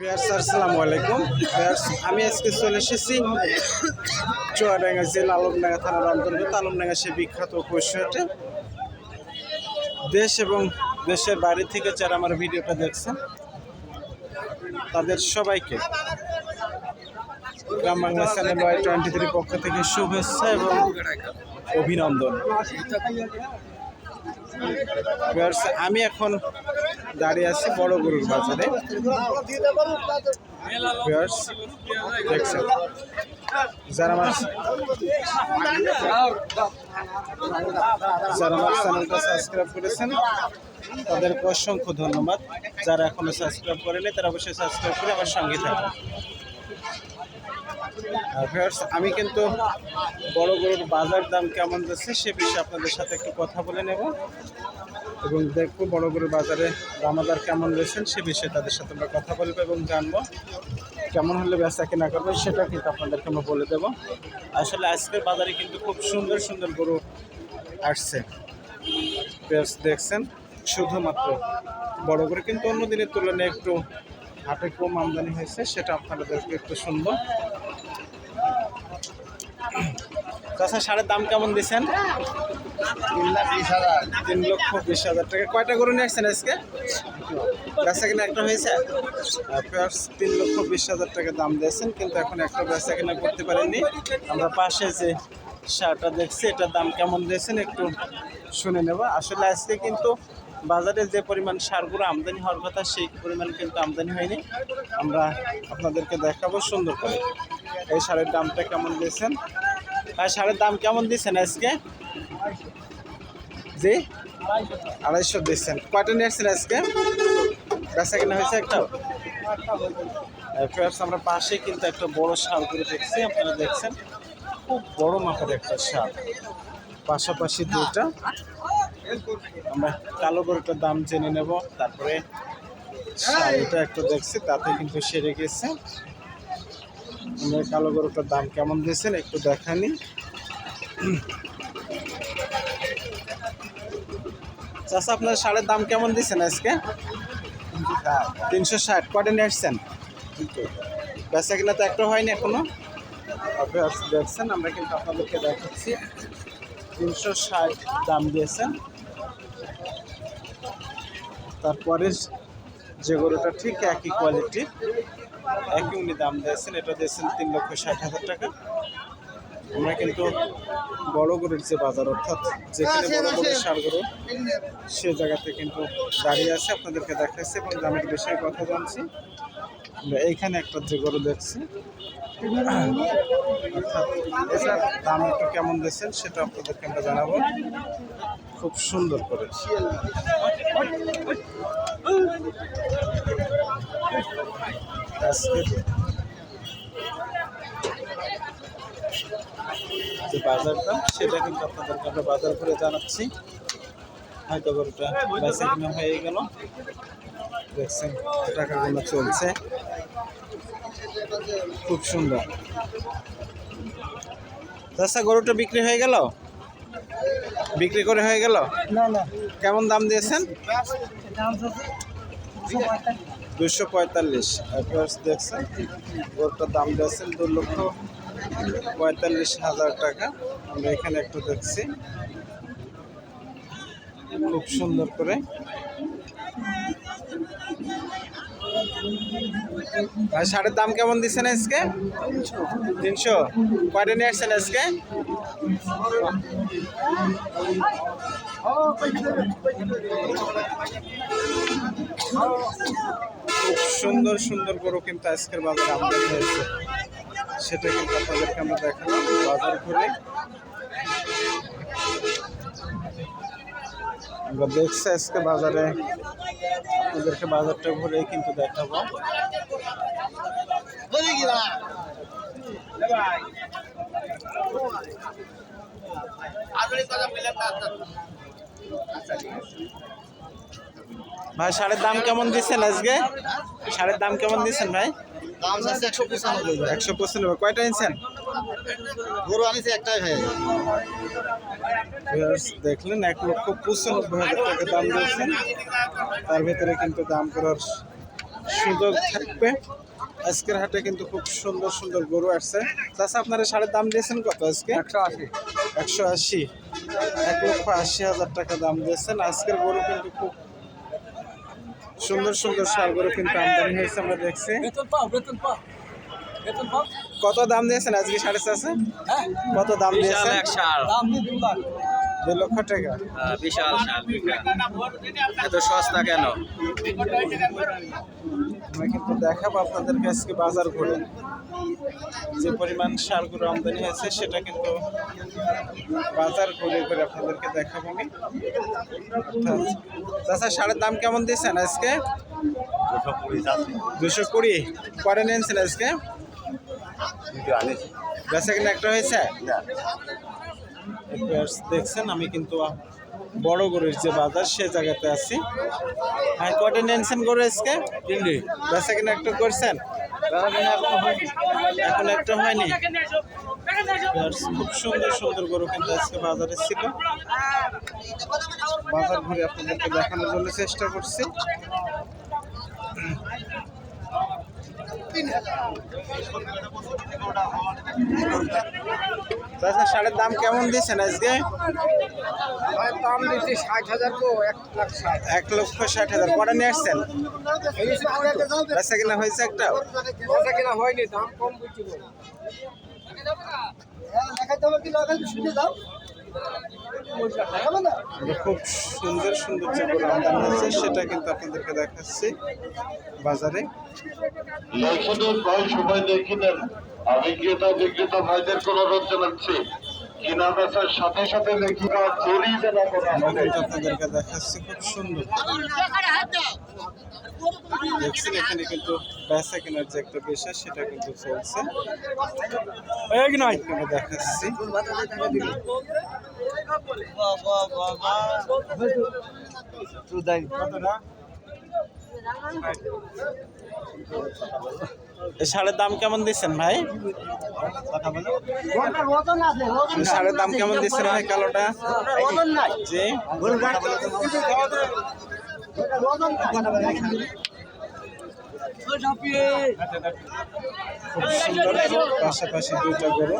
Viewers আসসালামু আলাইকুম। আমি আজকে চলে এসেছি চুয়াডাঙ্গা জেলা আলমডাঙ্গা থানার অন্তর্গত আলমডাঙ্গা সে বিখ্যাত পশুহাটে দেশ এবং দেশের বাইরে থেকে যারা আমার ভিডিওটা দেখছেন, তাদের সবাইকে Gram Bangla channel Y twenty three পক্ষ থেকে শুভেচ্ছা এবং অভিনন্দন। আমি এখন দাঁড়িয়ে আছি বড় গরুর বাজারে। যারা আমার যারা চ্যানেলটা সাবস্ক্রাইব করেছেন, তাদেরকে অসংখ্য ধন্যবাদ। যারা এখনও সাবস্ক্রাইব করেনি তারা অবশ্যই সাবস্ক্রাইব করে আমার সঙ্গে আর ভিউয়ার্স, আমি কিন্তু বড় গরুর বাজার দাম কেমন যাচ্ছে সে বিষয়ে আপনাদের সাথে একটু কথা বলে নেব। এবং দেখব বড় গরুর বাজারে দামাদার কেমন রয়েছেন সে বিষয়ে তাদের সাথে আমরা কথা বলব এবং জানব কেমন হলে বেচা কেনা করবে সেটা কিন্তু আপনাদেরকে আমরা বলে দেবো। আসলে আজকের বাজারে কিন্তু খুব সুন্দর সুন্দর গরু আসছে। দেখছেন? শুধুমাত্র বড় গরু কিন্তু অন্য দিনের তুলনায় একটু হাটে কম আমদানি হয়েছে সেটা আপনাদেরকে একটু শুনব। চাষা সারের দাম কেমন দিচ্ছেন তিন লক্ষ বিশ হাজার। টাকা। কয়টা গরু নিয়ে আসছেন আজকে? বেচা কিনা একটা হয়েছে? তিন লক্ষ বিশ হাজার টাকা দাম দিয়েছেন, কিন্তু এখন একটা বেচা কিনা করতে পারেননি। আমরা পাশে যে সারটা দেখছি, এটার দাম কেমন দিয়েছেন একটু শুনে নেব। আসলে আজকে কিন্তু বাজারে যে পরিমাণ সারগুলো আমদানি হওয়ার কথা, সেই পরিমাণ কিন্তু আমদানি হয়নি। আমরা আপনাদেরকে দেখাবো সুন্দর করে। এই সারের দামটা কেমন দিয়েছেন? আর সারের দাম কেমন দিচ্ছেন আজকে? জি? আড়াইশো দিচ্ছেন। কয়টা নিয়ে আসছেন আজকে? বেচা কিনা হয়েছে একটা? ফেয়ার্স আমরা পাশে কিন্তু একটা বড় শাল করে দেখছি, আপনারা দেখছেন। খুব বড় মাপের একটা শাল পাশাপাশি দুইটা। আমরা কালো গরুটার দাম জেনে নেব, তারপরে শাড়িটা একটু দেখছি, তাতে কিন্তু সেরে গেছে। আমরা কালো গরুটার দাম কেমন দিয়েছেন একটু দেখানি। চাষা আপনার সারের দাম কেমন দিচ্ছেন আজকে? তিনশো ষাট। কটে নিয়ে আসছেন? বেচা কিনা তো একটা হয়নি এখনও। দেখছেন আমরা কিন্তু আপনাদেরকে দেখাচ্ছি। তিনশো ষাট দাম দিয়েছেন। তারপরে যে গরুটা ঠিক একই কোয়ালিটির একই উনি দাম দিয়েছেন এটা দিয়েছেন তিন লক্ষ ষাট হাজার টাকা। আমরা কিন্তু বড় গরুর যে বাজার অর্থাৎ যেখানে বড় বড় সার গরু সে জায়গাতে কিন্তু দাঁড়িয়ে আছে আপনাদেরকে দেখাচ্ছি এবং দামের বিষয়ে কথা জানছি। আমরা এইখানে একটা যে গরু দেখছি অর্থাৎ এটার দাম একটু কেমন দিয়েছেন সেটা আপনাদেরকে আমরা জানাব। খুব সুন্দর করে। আজকে যে বাজার দাম সেটা কিন্তু আপনাদেরকে আমরা বাজার করে জানাচ্ছি। হয়তো গরুটা বেচা কিনা হয়ে গেল। দেখছেন টাকাগুলো চলছে। খুব সুন্দর। চাষা গরুটা বিক্রি হয়ে গেল? বিক্রি করে হয়ে গেল? না না। কেমন দাম দিয়েছেন? দুশো পঁয়তাল্লিশ অ্যাডভান্স দেখছেন। গরুটার দাম দিয়েছেন দু লক্ষ পঁয়তাল্লিশ হাজার টাকা। আমরা এখানে একটু দেখছি। খুব সুন্দর করে। শাড়ির দাম কেমন দিচ্ছেন আজকে? তিনশো। কয়টা নিয়ে আসছেন আজকে? খুব সুন্দর সুন্দর গরু কিন্তু আজকের বাজারে আমদানি হয়েছে। সেটা কিন্তু আপনাদেরকে আমরা দেখালাম, বাজার ঘুরে। আমরা দেখছি আজকে বাজারে। আপনাদেরকে বাজারটা ঘুরে কিন্তু দেখাবো। ভাই শাড়ির দাম কেমন দিচ্ছেন আজকে? শাড়ির দাম কেমন দিচ্ছেন ভাই? দাম একশো পঁচানব্বই কয়টা নিচ্ছেন গরু আনিছে একটাই ভাই। দেখলেন এক লক্ষ পঁচানব্বই হাজার টাকা দাম দিয়েছেন। তার ভেতরে কিন্তু দাম করার সুযোগ থাকবে। আজকের হাটে কিন্তু খুব সুন্দর সুন্দর গরু আসছে। চাষা আপনারা সারের দাম দিয়েছেন কত আজকে? একশো আশি। একশো আশি। এক লক্ষ আশি হাজার টাকা দাম দিয়েছেন। আজকের গরু কিন্তু খুব সুন্দর সুন্দর শালগুলো কিন্তু আমদানি হয়েছে আমরা দেখছি। কত দাম দিয়েছেন আজকে সাড়ে চাষে হ্যাঁ। কত দাম দিয়েছেন? দুই লক্ষ টাকা? বিশাল শাল এত সস্তা কেন? আমরা কিন্তু দেখাবো আপনাদেরকে আজকে বাজার ঘুরে। যে পরিমাণ সারগুলো আমদানি হয়েছে সেটা কিন্তু বাজার ঘুরে করে আপনাদেরকে দেখাবো আমি। তাছাড়া সারের দাম কেমন দিয়েছেন আজকে? দুশো কুড়ি। পরে নিয়েছেন আজকে? বেচা কিনা একটা হয়েছে? দেখছেন আমি কিন্তু বড় গরুর যে বাজার সে জায়গাতে আছি। ভাই কটে নিয়েছেন গরু আজকে? তিনটি। বেচা কিনা একটু করছেন? এখন একটা হয়নি। খুব সুন্দর সুন্দর গরু কিন্তু আজকে বাজারে ছিল। বাজার ঘুরে আপনাদেরকে দেখানোর জন্য চেষ্টা করছি। তাছাড়া সারের দাম কেমন দিয়েছেন আজকে দাম দিচ্ছি ষাট হাজার তো এক লাখ ষাট এক লক্ষ ষাট হাজার কটা নিয়ে আসছেন বেচা কিনা হয়েছে একটা কিনা হয়নি দাম কম বুঝছি খুব সুন্দর সুন্দর যে আমদানি হয়েছে সেটা কিন্তু আপনাদেরকে দেখাচ্ছি বাজারে দেখে আমি ক্রেতা বিক্রেতা ভাইদের কোন অনুরোধ জানাচ্ছি কিনা বেচার সাথে সাথে লেখিকা চুরি যেন করা হবে। কিন্তু আপনাদেরকে দেখাচ্ছি খুব সুন্দর। দেখছেন এখানে কিন্তু বেচা কেনার যে একটা বিষয় সেটা কিন্তু চলছে। আমরা দেখাচ্ছি। সারের দাম কেমন দিচ্ছেন ভাই? সারের দাম কেমন দিচ্ছেন ভাই কালোটা? জি। সুন্দর পাশাপাশি দুইটা গরু।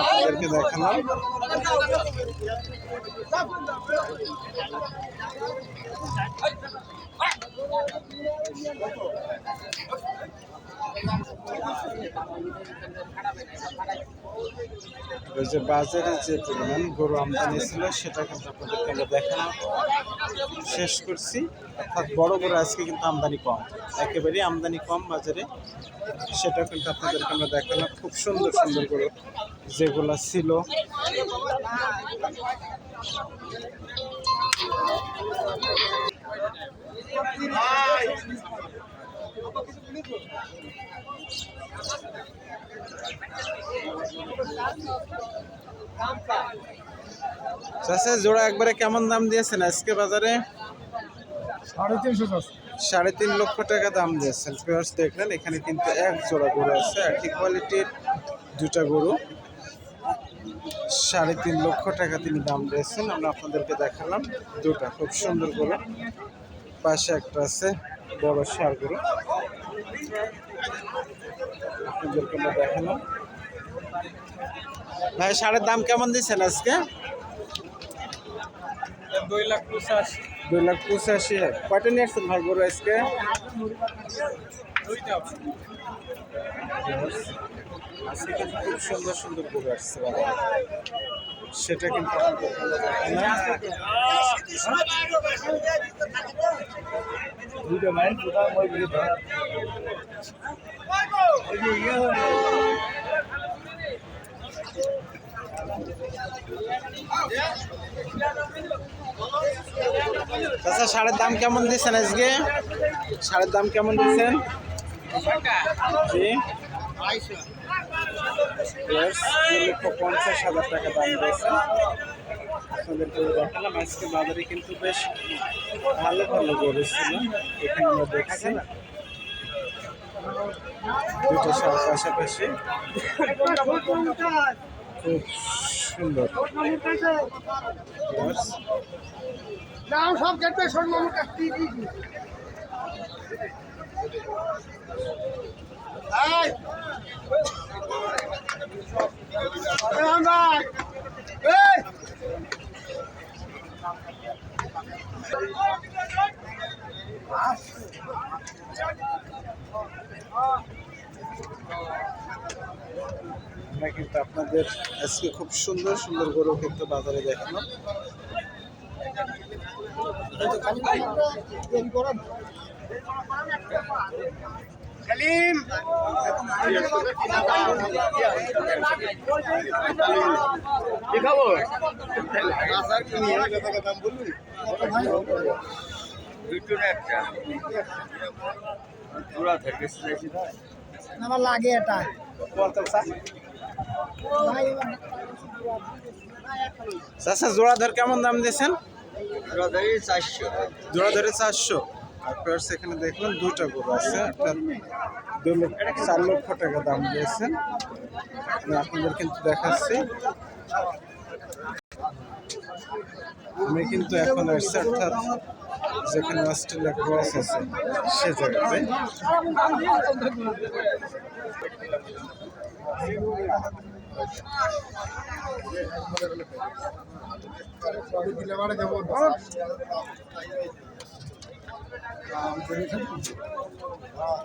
আপনাদেরকে দেখালাম। ওই যে বাজারে যে পরিমাণ গরু আমদানি ছিল, সেটা কিন্তু আপনাদেরকে দেখানো শেষ করছি। অর্থাৎ বড় গরু আজকে কিন্তু আমদানি কম। একেবারেই আমদানি কম বাজারে। সেটা কিন্তু আপনাদেরকে আমরা দেখালাম। খুব সুন্দর সুন্দর গরু যেগুলো ছিল। চাষা জোড়া একবারে কেমন দাম দিয়েছেন আজকে বাজারে? সাড়ে তিনশো সাড়ে তিন লক্ষ টাকা দাম দিয়েছেন। দেখলেন এখানে কিন্তু এক জোড়া গরু আছে একই কোয়ালিটির দুটা গরু। সাড়ে তিন লক্ষ টাকা তিনি দাম দিয়েছেন। আমরা আপনাদেরকে দেখালাম দুটা খুব সুন্দর গরু। পাশে একটা আছে বড় সার গরু আপনাদেরকে আমরা দেখালাম। ভাই সারের দাম কেমন দিচ্ছেন আজকে? দুই লাখ পঁচাশি। দুই লাখ পঁচাশি। কয়টা নিয়ে আসছেন ভাই গরু আজকে? আজকে খুব সুন্দর সুন্দর গরু আসছে সেটা কিন্তু আচ্ছা সারের দাম কেমন দিচ্ছেন আজকে? সারের দাম কেমন দিচ্ছেন জি। Yes, দুই লক্ষ পঞ্চাশ হাজার টাকা দাম দিয়েছে। আপনাদেরকে দেখালাম। আজকে বাজারে কিন্তু বেশ ভালো ভালো গরু ছিল। এখানে আমরা দেখছি। দুটো সার পাশাপাশি খুব সুন্দর। নাম সব গেটে সর্বমুখ কাটতে আমরা কিন্তু আপনাদের আজকে খুব সুন্দর সুন্দর গরু কিন্তু বাজারে দেখানো সেলিম কি খবর? আমার লাগে এটা। চাচা জোড়া ধর কেমন দাম দিয়েছেন? চারশো। জোড়া ধরে চারশো। আর এখানে দেখলাম দুটা গরু আছে, একটা দু লক্ষ, চার লক্ষ টাকা দাম দিয়েছেন। আপনাদের কিন্তু দেখাচ্ছি। আমি কিন্তু এখন আসছি, অর্থাৎ যেখানে অস্ট্রেলিয়া ক্রস আছে, সে জায়গাতে 两杯啤酒啊